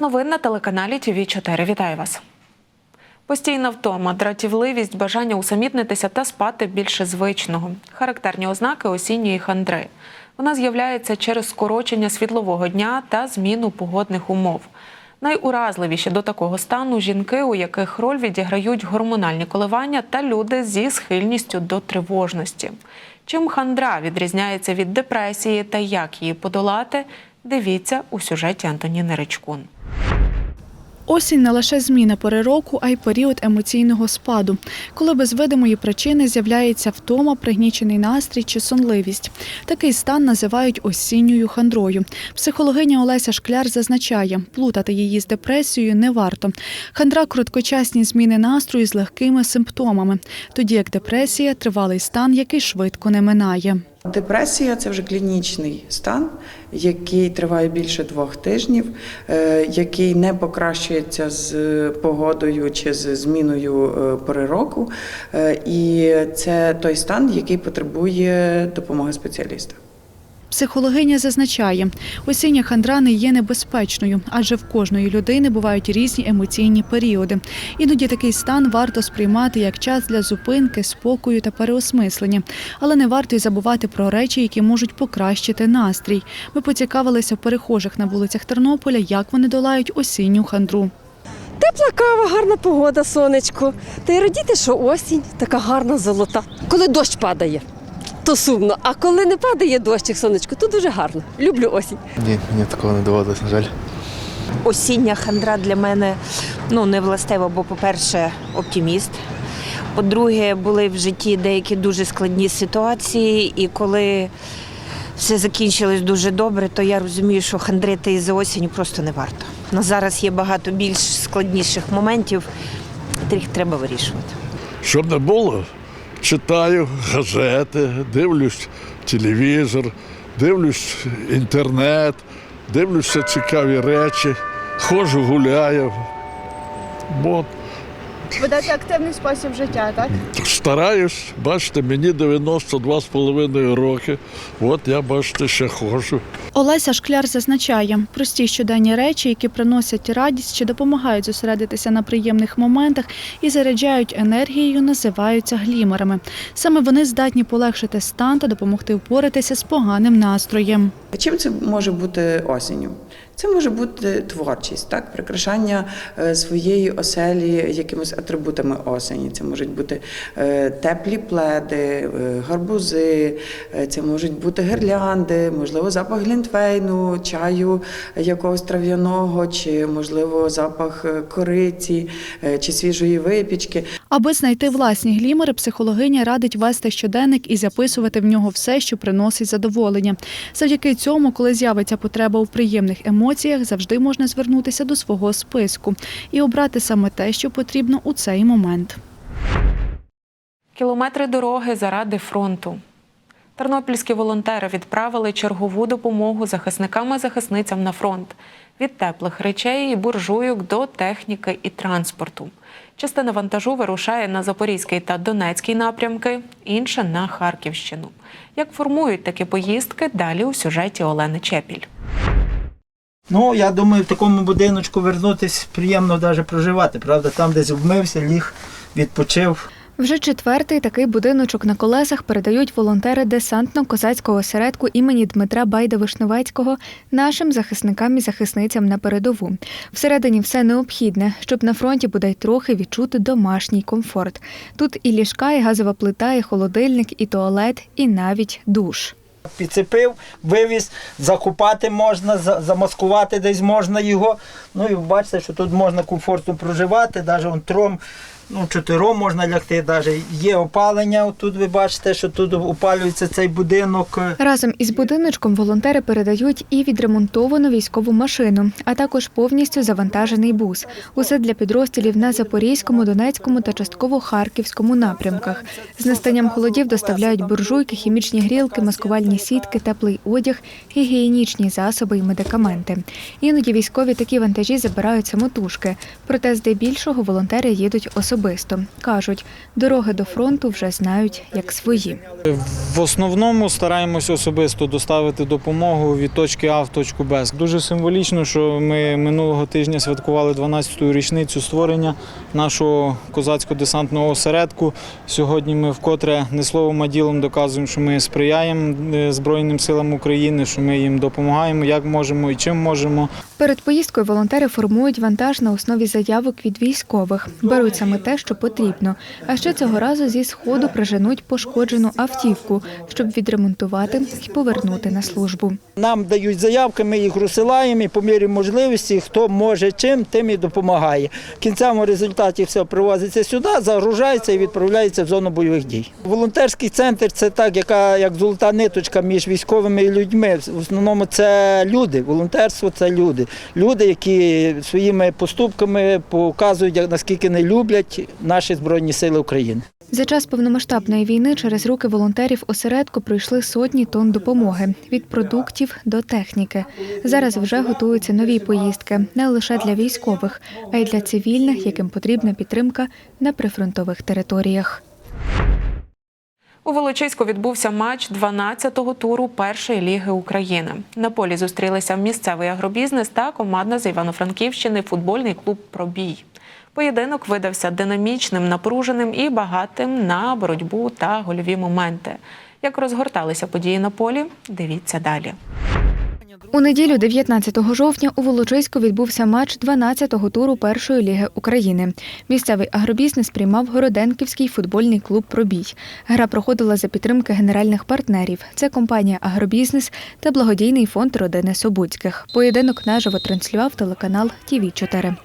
Новин на телеканалі ТВ 4 Вітаю вас. Постійна втома, дратівливість, бажання усамітнитися та спати більше звичного. Характерні ознаки осінньої хандри. Вона з'являється через скорочення світлового дня та зміну погодних умов. Найуразливіші до такого стану жінки, у яких роль відіграють гормональні коливання, та люди зі схильністю до тривожності. Чим хандра відрізняється від депресії та як її подолати, дивіться у сюжеті Антоніни Ричкун. Осінь не лише зміна пори року, а й період емоційного спаду, коли без видимої причини з'являється втома, пригнічений настрій чи сонливість. Такий стан називають осінньою хандрою. Психологиня Олеся Шкляр зазначає, плутати її з депресією не варто. Хандра короткочасні зміни настрою з легкими симптомами, тоді як депресія тривалий стан, який швидко не минає. Депресія це вже клінічний стан, який триває більше двох тижнів, е, який не покращується з погодою чи з зміною е, пори року. Е, І це той стан, який потребує допомоги спеціаліста. Психологиня зазначає, осіння хандра не є небезпечною, адже в кожної людини бувають різні емоційні періоди. Іноді такий стан варто сприймати як час для зупинки, спокою та переосмислення, але не варто й забувати про речі, які можуть покращити настрій. Ми поцікавилися перехожих на вулицях Тернополя, як вони долають осінню хандру. Тепла кава, гарна погода, сонечко. Та й радіти, що осінь така гарна золота. Коли дощ падає, то сумно. А коли не падає дощик, сонечко, то дуже гарно. Люблю осінь. Ні, мені такого не доводилось, на жаль. осіння хандра для мене ну, не властива, бо, по-перше, оптиміст. По-друге, були в житті деякі дуже складні ситуації, і коли все закінчилось дуже добре, то я розумію, що хандрити із осінню просто не варто. На зараз є багато більш складніших моментів, яких треба вирішувати. Щоб не було, читаю газети, дивлюсь телевізор, дивлюсь інтернет, дивлюся цікаві речі, ходжу, гуляю. От, Ведете активний спосіб життя, так? стараюсь, бачите, мені 92,5 роки. От я, бачите, ще ходжу. Олеся Шкляр зазначає, прості щоденні речі, які приносять радість чи допомагають зосередитися на приємних моментах і заряджають енергією, називаються глімерами. Саме вони здатні полегшити стан та допомогти впоратися з поганим настроєм. Чим це може бути осінню? Це може бути творчість, так, прикрашання е, своєї оселі якимись атрибутами осені. Це можуть бути е, теплі пледи, е, гарбузи, це можуть бути гірлянди, можливо, запах глінтвейну, чаю якогось трав'яного, чи можливо запах кориці чи свіжої випічки. Аби знайти власні глімери, психологиня радить вести щоденник і записувати в нього все, що приносить задоволення. Завдяки цьому, коли з'явиться потреба у приємних емоціях, завжди можна звернутися до свого списку і обрати саме те, що потрібно у цей момент. Кілометри дороги заради фронту. Тернопільські волонтери відправили чергову допомогу захисникам і захисницям на фронт від теплих речей і буржуйок до техніки і транспорту. Частина вантажу вирушає на Запорізький та Донецький напрямки, інша на Харківщину. Як формують такі поїздки, далі у сюжеті Олени Чепіль. Ну, я думаю, в такому будиночку вернутись приємно навіть проживати, правда? Там десь вмився, ліг, відпочив. Вже четвертий такий будиночок на колесах передають волонтери десантно-козацького осередку імені Дмитра Байда Вишневецького нашим захисникам і захисницям на передову. Всередині все необхідне, щоб на фронті бодай трохи відчути домашній комфорт. Тут і ліжка, і газова плита, і холодильник, і туалет, і навіть душ. Підцепив, вивіз, закупати можна, замаскувати десь можна його. Ну і бачите, що тут можна комфортно проживати, навіть он тром, ну, чотиром можна лягти, навіть є опалення. Тут ви бачите, що тут опалюється цей будинок. Разом із будиночком волонтери передають і відремонтовану військову машину, а також повністю завантажений бус. Усе для підрозділів на Запорізькому, Донецькому та частково Харківському напрямках. З настанням холодів доставляють буржуйки, хімічні грілки, маскувальні сітки, теплий одяг, гігієнічні засоби і медикаменти. Іноді військові такі вантажі забирають самотужки, проте здебільшого волонтери їдуть особисто. Особисто. Кажуть, дороги до фронту вже знають як свої. В основному стараємося особисто доставити допомогу від точки А в точку Б. Дуже символічно, що ми минулого тижня святкували 12-ту річницю створення нашого козацько-десантного осередку. Сьогодні ми вкотре не словом, а ділом доказуємо, що ми сприяємо е, Збройним силам України, що ми їм допомагаємо, як можемо і чим можемо. Перед поїздкою волонтери формують вантаж на основі заявок від військових. Беруть саме те, що потрібно. А ще цього разу зі сходу приженуть пошкоджену автівку, щоб відремонтувати і повернути на службу. Нам дають заявки, ми їх розсилаємо і по мірі можливості, хто може чим, тим і допомагає. В кінцевому результаті все привозиться сюди, загружається і відправляється в зону бойових дій. Волонтерський центр це так, яка як золота ниточка між військовими і людьми. В основному це люди. Волонтерство це люди. Люди, які своїми поступками показують, наскільки не люблять наші Збройні Сили України. За час повномасштабної війни через руки волонтерів осередку пройшли сотні тонн допомоги від продуктів до техніки. Зараз вже готуються нові поїздки не лише для військових, а й для цивільних, яким потрібна підтримка на прифронтових територіях. У Волочиську відбувся матч 12-го туру першої ліги України. На полі зустрілися місцевий агробізнес та команда з Івано-Франківщини футбольний клуб Пробій. Поєдинок видався динамічним, напруженим і багатим на боротьбу та гольові моменти. Як розгорталися події на полі, дивіться далі. У неділю, 19 жовтня, у Волочиську відбувся матч 12-го туру першої ліги України. Місцевий агробізнес приймав Городенківський футбольний клуб Пробій. Гра проходила за підтримки генеральних партнерів. Це компанія Агробізнес та благодійний фонд родини Собуцьких. Поєдинок наживо транслював телеканал ТІВІ 4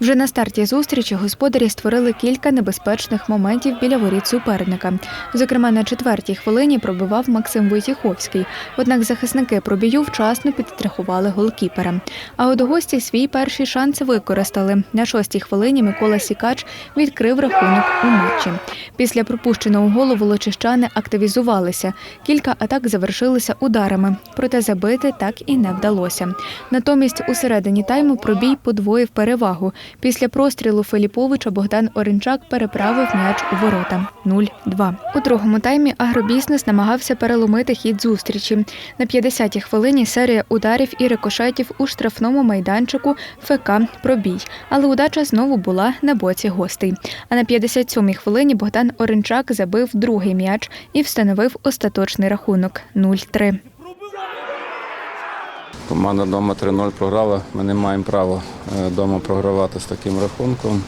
Вже на старті зустрічі господарі створили кілька небезпечних моментів біля воріт суперника. Зокрема, на четвертій хвилині пробивав Максим Войтіховський. Однак захисники пробію вчасно підстрахували голкіпера. А от гості свій перший шанс використали. На шостій хвилині Микола Сікач відкрив рахунок у матчі. Після пропущеного голу волочищани активізувалися. Кілька атак завершилися ударами, проте забити так і не вдалося. Натомість у середині тайму пробій подвоїв перевагу. Після прострілу Филіповича Богдан Оренчак переправив м'яч у ворота 0-2. У другому таймі агробізнес намагався переломити хід зустрічі. На 50-й хвилині серія ударів і рикошетів у штрафному майданчику ФК Пробій. Але удача знову була на боці гостей. А на 57-й хвилині Богдан Оренчак забив другий м'яч і встановив остаточний рахунок 0-3. Команда вдома 3-0 програла. Ми не маємо права вдома програвати з таким рахунком.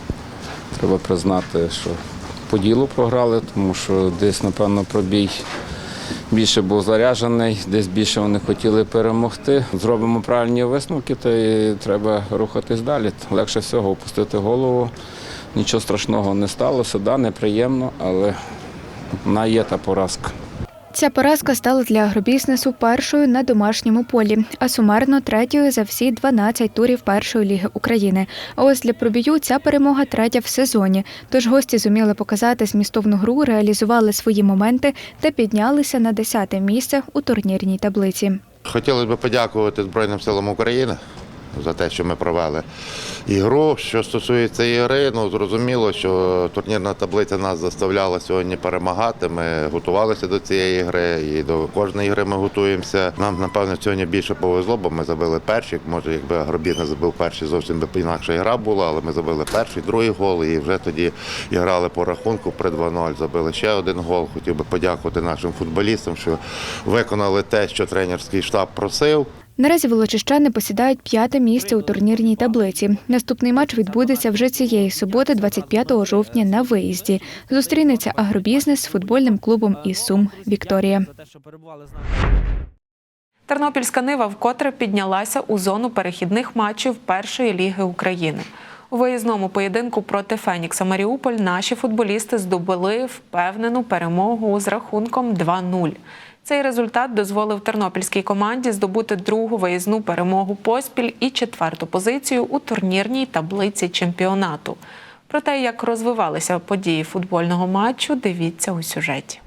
Треба признати, що по ділу програли, тому що десь, напевно, пробій більше був заряджений, десь більше вони хотіли перемогти. Зробимо правильні висновки, то і треба рухатись далі. Легше всього опустити голову. Нічого страшного не сталося, да, неприємно, але вона є та поразка. Ця поразка стала для агробізнесу першою на домашньому полі, а сумарно третьою за всі 12 турів першої ліги України. А ось для пробію ця перемога третя в сезоні. Тож гості зуміли показати змістовну гру, реалізували свої моменти та піднялися на 10-те місце у турнірній таблиці. Хотілося б подякувати Збройним силам України за те, що ми провели ігру. Що стосується ігри, ну зрозуміло, що турнірна таблиця нас заставляла сьогодні перемагати. Ми готувалися до цієї гри і до кожної гри ми готуємося. Нам, напевно, сьогодні більше повезло, бо ми забили перший. Може, якби Агробізнес забив перший, зовсім би інакша гра була, але ми забили перший, другий гол і вже тоді грали по рахунку при 2-0. Забили ще один гол. Хотів би подякувати нашим футболістам, що виконали те, що тренерський штаб просив. Наразі волочищани посідають п'яте місце у турнірній таблиці. Наступний матч відбудеться вже цієї суботи, 25 жовтня, на виїзді. Зустрінеться агробізнес з футбольним клубом із Сум Вікторія. Тернопільська нива вкотре піднялася у зону перехідних матчів першої ліги України. У виїзному поєдинку проти Фенікса Маріуполь наші футболісти здобули впевнену перемогу з рахунком 2-0. Цей результат дозволив тернопільській команді здобути другу виїзну перемогу поспіль і четверту позицію у турнірній таблиці чемпіонату. Про те, як розвивалися події футбольного матчу, дивіться у сюжеті.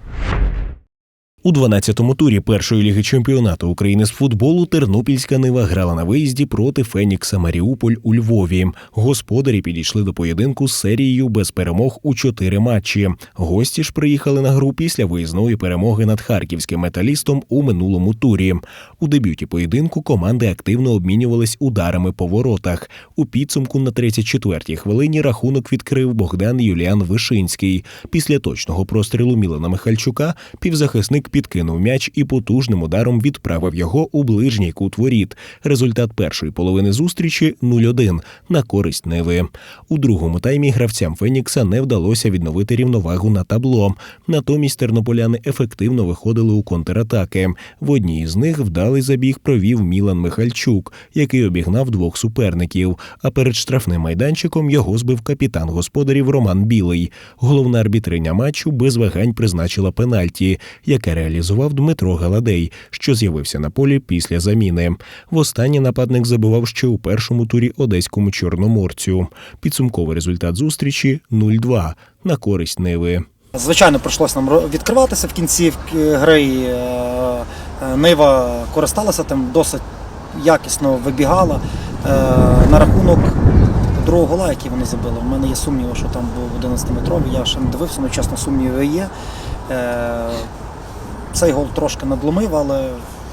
У 12-му турі першої ліги чемпіонату України з футболу Тернопільська Нива грала на виїзді проти Фенікса Маріуполь у Львові. Господарі підійшли до поєдинку з серією без перемог у чотири матчі. Гості ж приїхали на гру після виїзної перемоги над харківським металістом у минулому турі. У дебюті поєдинку команди активно обмінювались ударами по воротах. У підсумку на 34-й хвилині рахунок відкрив Богдан Юліан Вишинський. Після точного прострілу Мілана Михальчука півзахисник підкинув м'яч і потужним ударом відправив його у ближній кут воріт. Результат першої половини зустрічі 0-1 на користь Неви. У другому таймі гравцям Фенікса не вдалося відновити рівновагу на табло. Натомість тернополяни ефективно виходили у контратаки. В одній із них вдалий забіг провів Мілан Михальчук, який обігнав двох суперників. А перед штрафним майданчиком його збив капітан господарів Роман Білий. Головна арбітриня матчу без вагань призначила пенальті, яке реалізував Дмитро Галадей, що з'явився на полі після заміни. Востаннє нападник забивав ще у першому турі одеському чорноморцю. Підсумковий результат зустрічі 0-2 на користь Ниви. Звичайно, прийшлося нам відкриватися в кінці гри. е, е, Нива користалася тим, досить якісно вибігала. Е, На рахунок другого гола, який вони забили. У мене є сумніви, що там був 11-метровий. Я ще не дивився, але чесно, сумніви є. Цей гол трошки надломив, але,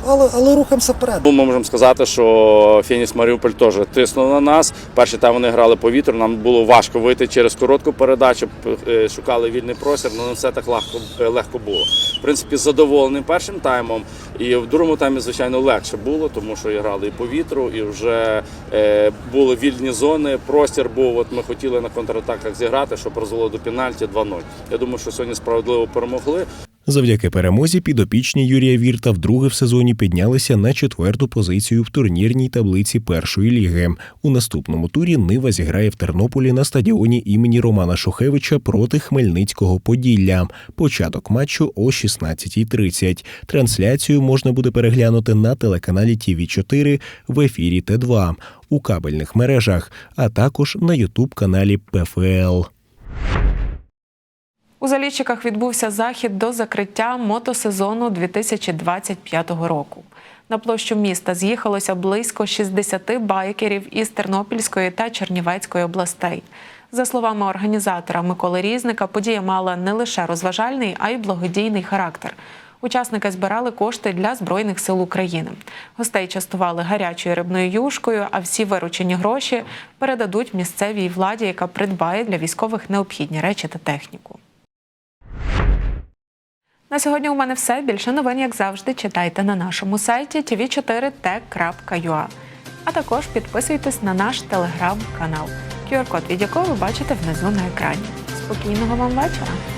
але, але рухаємося вперед. Ми можемо сказати, що Феніс Маріуполь теж тиснув на нас. Перший тайм вони грали по вітру. Нам було важко вийти через коротку передачу, е, шукали вільний простір, але не все так легко, е, легко було. В принципі, задоволений першим таймом. І в другому таймі, звичайно, легше було, тому що і грали і по вітру, і вже е, були вільні зони. Простір був. От ми хотіли на контратаках зіграти, щоб розвело до пенальті 2-0. Я думаю, що сьогодні справедливо перемогли. Завдяки перемозі підопічні Юрія Вірта вдруге в сезоні піднялися на четверту позицію в турнірній таблиці першої ліги. У наступному турі Нива зіграє в Тернополі на стадіоні імені Романа Шухевича проти Хмельницького Поділля. Початок матчу о 16.30. Трансляцію можна буде переглянути на телеканалі ТВ 4 в ефірі Т2 у кабельних мережах, а також на Ютуб каналі ПФЛ. У Заліщиках відбувся захід до закриття мотосезону 2025 року. На площу міста з'їхалося близько 60 байкерів із Тернопільської та Чернівецької областей. За словами організатора Миколи Різника, подія мала не лише розважальний, а й благодійний характер. Учасники збирали кошти для Збройних сил України. Гостей частували гарячою рибною юшкою, а всі виручені гроші передадуть місцевій владі, яка придбає для військових необхідні речі та техніку. На сьогодні у мене все. Більше новин, як завжди, читайте на нашому сайті tv4t.ua. А також підписуйтесь на наш телеграм-канал, QR-код від якого ви бачите внизу на екрані. Спокійного вам вечора!